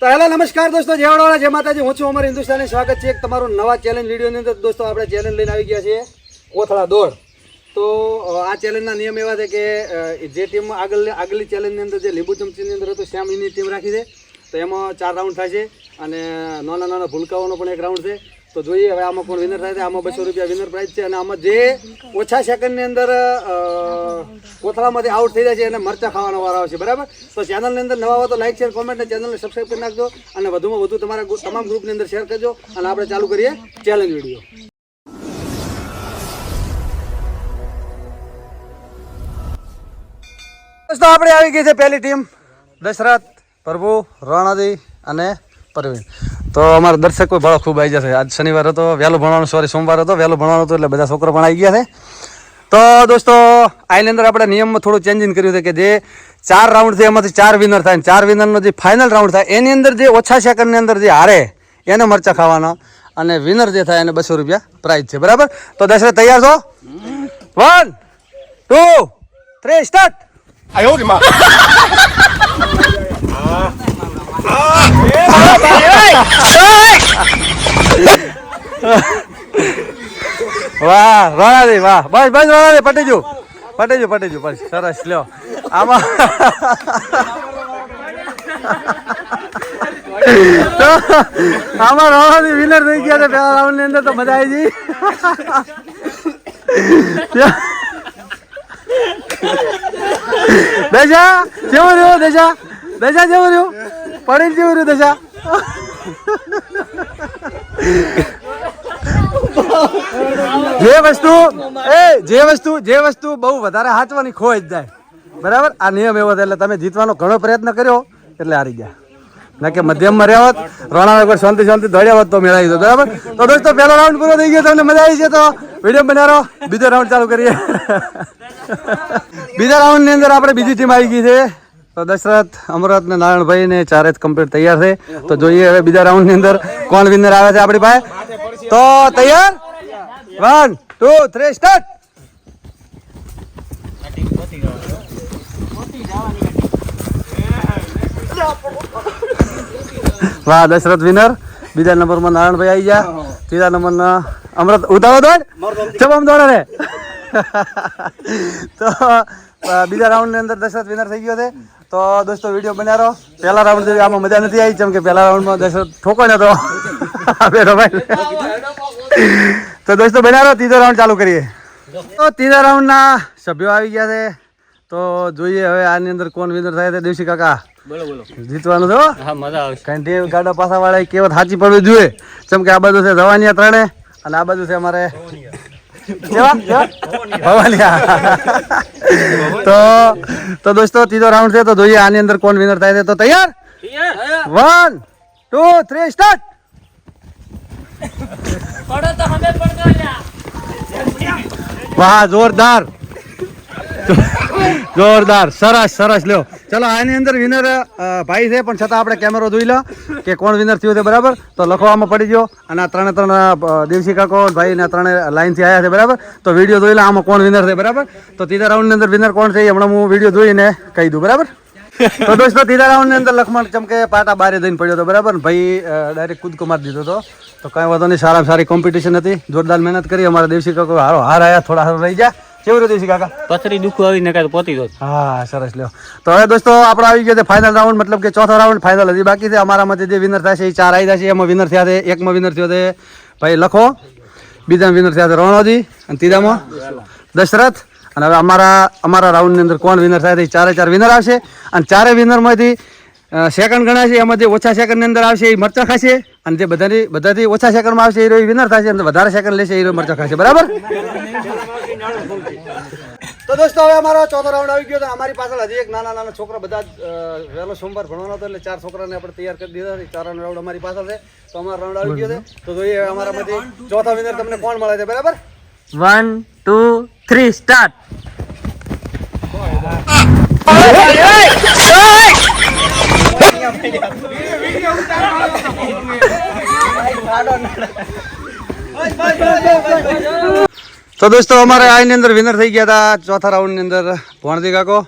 તો હેલો, નમસ્કાર દોસ્તો, જેવાડવાળા જે માતાજી. હું છું અમારે હિન્દુસ્તાની સ્વાગત છે એક તમારું નવા ચેલેન્જ વિડીયોની અંદર. દોસ્તો, આપણે ચેલેન્જ લઈને આવી ગયા છીએ. કોથળા દોડ. તો આ ચેલેન્જના નિયમ એવા છે કે જે ટીમ આગળ આગલી ચેલેન્જની અંદર જે લીંબુ ચમચીની અંદર હતું સેમ એની ટીમ રાખી છે. તો એમાં ચાર રાઉન્ડ થાય છે અને નાના નાના ભૂલકાઓનો પણ એક રાઉન્ડ છે. તો જોઈએ, હવે આમાં કોણ વિનર થાય છે? આમાં બસો રૂપિયા વિનર પ્રાઇઝ છે અને આમાં જે ઓછા સેકન્ડની અંદર કોથળામાંથી આઉટ થઈ જાય છે અને મરચા ખાવાનો વારો આવશે બરાબર? તો ચેનલની અંદર નવા હોય તો લાઈક શેર કોમેન્ટ અને ચેનલને સબસ્ક્રાઈબ કરી નાખજો અને વધુમાં વધુ તમારા તમામ ગ્રુપની અંદર શેર કરજો અને આપણે ચાલુ કરીએ ચેલેન્જ વીડિયો દોસ્તો, આપણે આવી ગઈ છે પહેલી ટીમ દશરથ, પ્રભુ, રણાદી અને પરવીન. તો અમારા દર્શકો ભાળો ખૂબ આવી જશે આજ શનિવાર હતો વહેલું ભણવાનું સોરી સોમવાર હતો વહેલું ભણવાનું હતો એટલે બધા છોકરા પણ આવી ગયા છે. તો દોસ્તો આની અંદર આપણે નિયમમાં થોડું ચેન્જિંગ કર્યું છે કે જે ચાર રાઉન્ડ છે એમાંથી ચાર વિનર થાય ચાર વિનરનો જે ફાઇનલ રાઉન્ડ થાય એની અંદર જે ઓછા સેકન્ડની અંદર જે હારે એને મરચા ખાવાના અને વિનર જે થાય એને બસો રૂપિયા પ્રાઇઝ છે. બરાબર? તો દશરે તૈયાર છો? વન ટુ થ્રી સ્ટાર્ટ આયો વાહ રણાદી વાહ. બસ બસ રણાદી પટી ગયું પટી ગયું પટી બસ. સરસ, લ્યો. આમાં આમાં રણાદી વિનર થઈ ગયા છે પહેલા રાઉન્ડની અંદર, તો મજા આવી ગઈ. દશા, કેવું રહ્યું દશા? દશા, કેવું રહ્યું? પડી કેવું રહ્યું દશા? જે વસ્તુ, એ, જે વસ્તુ જે વસ્તુ બહુ વધારે હાચવાની ખોઈ જ જાય. બરાબર? આ નિયમ એવો એટલે તમે જીતવાનો ઘણો પ્રયત્ન કર્યો, એટલે હારી ગયા. ના કે મધ્યમમાં રહ્યા હોત રોણા વગર શાંતિ શાંતિ દોડ્યા હોત તો મેળવી દો, બરાબર? તો દોસ્તો, પહેલો રાઉન્ડ પૂરો થઈ ગયો, તમને મજા આવી છે તો વીડિયો બનાવો બીજો રાઉન્ડ ચાલુ કરીએ. બીજા રાઉન્ડની અંદર આપણે બીજી ટીમ આવી ગઈ છે. તો દશરથ અમરત ને નારાયણભાઈ ને ચારે જ કમ્પ્લીટ તૈયાર છે. તો જોઈએ હવે બીજા રાઉન્ડની અંદર કોણ વિનર આવે છે આપણી પાસે. તો તૈયાર? વન ટુ થ્રી સ્ટાર્ટ વાહ, દશરથ વિનર બીજા નંબરમાં નારાયણભાઈ આવી ગયા. ત્રીજા નંબરના અમૃત ઉતાવો દોડ. ચમ દોડે રે તો બીજા બીજા રાઉન્ડની અંદર દશરથ વિનર થઈ ગયો છે. તો દોસ્તો વીડિયો બનાવો પહેલા રાઉન્ડ આમાં મજા નથી આવી જેમ કે પહેલા રાઉન્ડમાં દશરથ ઠોકો ન તો. દોસ્તો બનાવો ત્રીજો રાઉન્ડ ચાલુ કરીએ. તો ત્રીજા રાઉન્ડના સભ્યો આવી ગયા છે. તો જોઈએ હવે આની અંદર કોણ વિનર થાય છે દેવસી કાકા. જીતવાનું છે દેવ ગાડા પાસા વાળા કેવત સાચી પડવી જોઈએ. જેમ કે આ બાજુ છે જવાનિયા ત્રણે અને આ બાજુ છે અમારે તો તો દોસ્તો ત્રીજો રાઉન્ડ છે તો જોઈએ આની અંદર કોણ વિનર થાય છે. તો તૈયાર? વન ટુ થ્રી સ્ટાર્ટ વાહ જોરદાર. જોરદાર. સરસ સરસ લ્યો. ચલો, આની અંદર વિનર ભાઈ છે, પણ છતાં આપણે કેમેરો જોઈ લો કે કોણ વિનર થયું છે, બરાબર? તો લખવામાં પડી ગયો. અને આ ત્રણે ત્રણ દિવસી કાકો ભાઈ ને ત્રણે લાઈનથી આવ્યા છે, બરાબર? તો વીડિયો જોઈ લો, આમાં કોણ વિનર છે, બરાબર? તો ત્રીજા રાઉન્ડની અંદર વિનર કોણ છે હમણાં હું વીડિયો જોઈને કહી દઉં, બરાબર? તો દોસ્તો ત્રીજા રાઉન્ડની અંદર લખમણ ચમકે પાટા બારે જઈને પડ્યો હતો, બરાબર? ભાઈ ડાયરેક્ટ કૂદકો મારી દીધો હતો. તો કાંઈ વાંધો નહીં, સારામાં સારી કોમ્પિટિશન હતી. જોરદાર મહેનત કરી, અમારા દેવસી કાકો હારો, હાર આયા, થોડા હારો રહી ગયા કેવું રહ્યું છે કાકા? પથરી દુખું આવી ને કાંઈ પોતી દો હા સરસ લ્યો. તો હવે દોસ્તો આપણે આવી ગયા છે ફાઇનલ રાઉન્ડ મતલબ કે ચોથો રાઉન્ડ ફાઇનલ હતી બાકી છે. અમારામાંથી જે વિનર થશે છે એ ચાર આવી છે એમાં વિનર થયા છે એકમાં વિનર થયો છે ભાઈ લખો. બીજા વિનર થયા છે રણોજી અને ત્રીજામાં દશરથ. અને હવે અમારા અમારા રાઉન્ડની અંદર કોણ વિનર થાય છે એ ચારે ચાર વિનર આવશે. અને ચારે વિનરમાંથી સેકન્ડ ગણાશે એમાં જે ઓછા સેકન્ડની અંદર આવશે એ મરચા ખાશે. અને જે બધાની બધાથી ઓછા સેકન્ડમાં આવશે એ વિનર થશે અને વધારે સેકન્ડ લેશે એ મરચા ખાશે. બરાબર? તો દોસ્તો હવે અમારો ચોથો રાઉન્ડ આવી ગયો તો અમારી પાછળ હજી એક નાના નાના છોકરા બધા વહેલો સોમવાર ભણવાનો હતો એટલે ચાર છોકરાને આપણે તૈયાર કરી દીધા ચાર રાઉન્ડ અમારી પાછળ છે. તો અમારો રાઉન્ડ આવી ગયો છે. તો જોઈએ હવે અમારામાંથી ચોથા વિનર તમને કોણ મળે છે બરાબર? વન ટુ થ્રી સ્ટાર્ટ તો દોસ્તો અમારે આની અંદર વિનર થઈ ગયા હતા ચોથા રાઉન્ડની અંદર ભણતી કાકો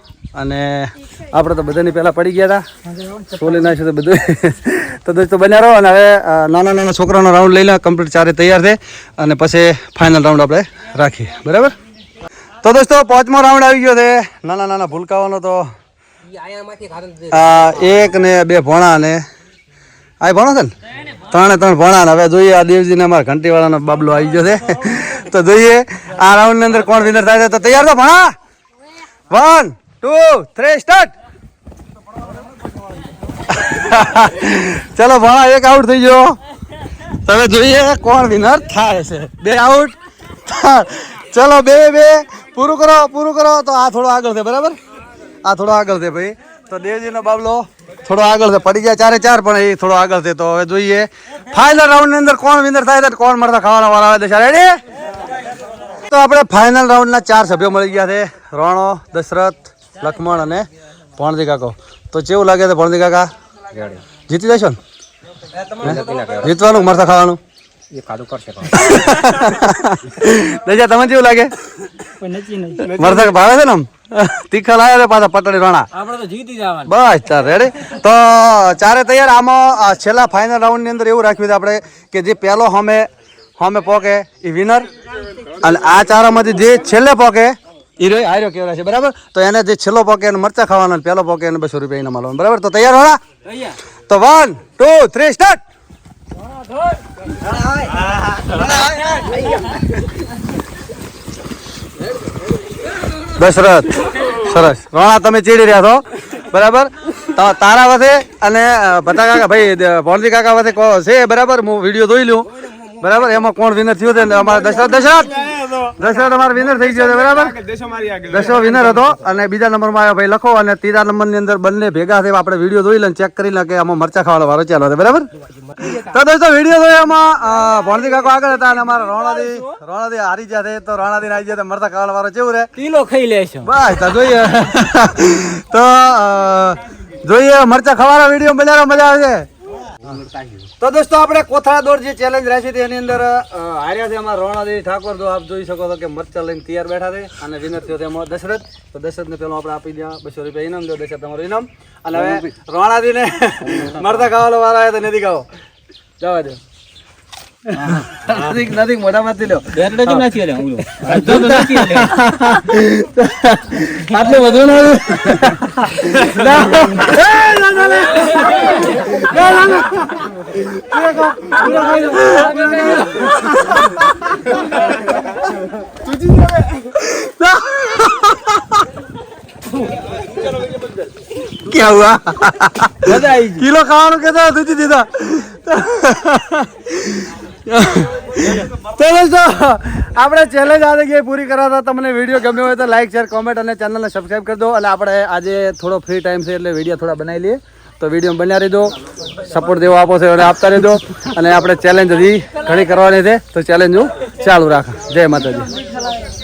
અને આપણે તો બધાની પહેલાં પડી ગયા હતા. છોલી નાખ્યું તો બધું. તો દોસ્તો બન્યા રહો અને હવે નાના નાના છોકરાનો રાઉન્ડ લઈ લે. કમ્પ્લીટ ચારે તૈયાર છે. અને પછી ફાઇનલ રાઉન્ડ આપણે રાખીએ. બરાબર? તો દોસ્તો પાંચમો રાઉન્ડ આવી ગયો છે. નાના નાના ભૂલકાઓનો તો એક ને બે ભોણા ને. આ ભણો છે ને? ત્રણે ત્રણ ભણા હવે જોઈએ આ દેવજીને અમારા ઘંટીવાળાનો બાબલો આવી ગયો છે. તો જોઈએ આ રાઉન્ડની અંદર કોણ વિનર થાય છે? તો તૈયાર તો ભણા? વન ટુ થ્રી સ્ટાર્ટ ચલો ભણા, એક આઉટ થઈ ગયો. તમે જોઈએ કોણ વિનર થાય છે. બે આઉટ ચલો બે બે. પૂરું કરો પૂરું કરો. તો આ થોડો આગળ છે, બરાબર? આ થોડો આગળ છે ભાઈ. તો દેવજીનો બાબલો થોડો આગળ છે. પડી ગયા ચારે ચાર પણ એ થોડો આગળ છે. તો હવે જોઈએ. ફાઇનલ રાઉન્ડની અંદર કોણ વિનર થાય છે? કોણ મળતા ખાવાના વાળા આવે છે? રેડી તો આપણે ફાઇનલ રાઉન્ડના ચાર સભ્યો મળી ગયા છે. રોણો દશરથ લક્ષ્મણ અને ભણજી કાકો. તો કેવું લાગે છે ભણજી કાકા? જીતી જશો ને? જીતવાનું મરતા ખાવાનું? દજા તમને કેવું લાગે? મરતા ભાવે છે ને આમ? તીખા લાવે પાછા પટડી રોણા. આપણે તો જીતી જવાનું. બસ ચાર રેડી તો ચારે તૈયાર આમાં આ છેલ્લા ફાઇનલ રાઉન્ડની અંદર એવું રાખ્યું છે આપણે કે જે પહેલો હમે હમે પોકે એ વિનર અને આ ચારામાંથી જે છેલ્લે પોકે એ રહ્યો હાર્યો કેવડા છે બરાબર? તો એને જે છેલ્લો પોકે એને મરચા ખાવાનો અને પહેલો પોકે એને બસો રૂપિયા ઇનામ મળવાનું બરાબર? તો તૈયાર હોડા તો one two three start Dasharath સરસ રોણા તમે ચીડી રહ્યા છો. બરાબર? તારા વસે અને ભટ્ટા કાકા, ભાઈ ભોણજી કાકા કો છે, બરાબર? હું વીડિયો જોઈ લઉં બરાબર? એમાં કોણ વિનર થયું છે? અમારા દશરથ દશરથ? દશરથ તમારો વિનર થઈ ગયો છે બરાબર? દશો વિનર હતો અને બીજા નંબરમાં આવ્યો ભાઈ લખો અને ત્રીજા નંબરની અંદર બંને ભેગા થયા. આપણે વીડિયો જોઈ લઈને ચેક કરી લે કે આમાં મરચા ખાવાનો વારો ચાલો છે બરાબર? તો દોસ્તો વીડિયો જોયો એમાં ભણતી કાકો આગળ હતા અને અમારા રોણાદી રોણાદી હારી ગયા છે. તો રોણાદી આવી ગયા મરચા ખાવાનો વારો કેવું રે કિલો ખાઈ લેશો બસ તો જોઈએ. તો જોઈએ મરચા ખાવાના વીડિયો મજા મજા આવે તો દોસ્તો આપણે કોથળા દોડ જે ચેલેન્જ રાખી હતી એની અંદર હાર્યા છે અમારા રોણાદેવી ઠાકોર. જો આપ જોઈ શકો છો કે મરચા લઈને તૈયાર બેઠા છે અને વિનર થયો એમાં દશરથ. તો દશરથને પેલો આપણે આપી દયા બસો રૂપિયા ઇનામ દો દશરથ તમારું ઇનામ. અને હવે રોણાદીને મરતા ખાવાનો વારો આવે તો નથી ખાવો. જવા દો. નજીક નજીક મોઢામાંથી લો. બેટડે તો નથી અરે હું. અડધો તો નથી અરે આટલું ના કિલો ખાવાનું કેતા તુજી દીધા તો દોસ્તો, આપણે ચેલેન્જ આજે ગઈ પૂરી કરાવતા તમને વીડિયો ગમ્યો હોય તો લાઈક શેર કોમેન્ટ અને ચેનલને સબસ્ક્રાઈબ કરી દો. અને આપણે આજે થોડો ફ્રી ટાઈમ છે એટલે વીડિયો થોડા બનાવી લઈએ. તો વીડિયો બન્યા રહેજો. સપોર્ટ જેવો આપો છો એને આપતા રહેજો. અને આપણે ચેલેન્જ હજી ઘણી કરવાની છે. તો ચેલેન્જ હું ચાલુ રાખ. જય માતાજી.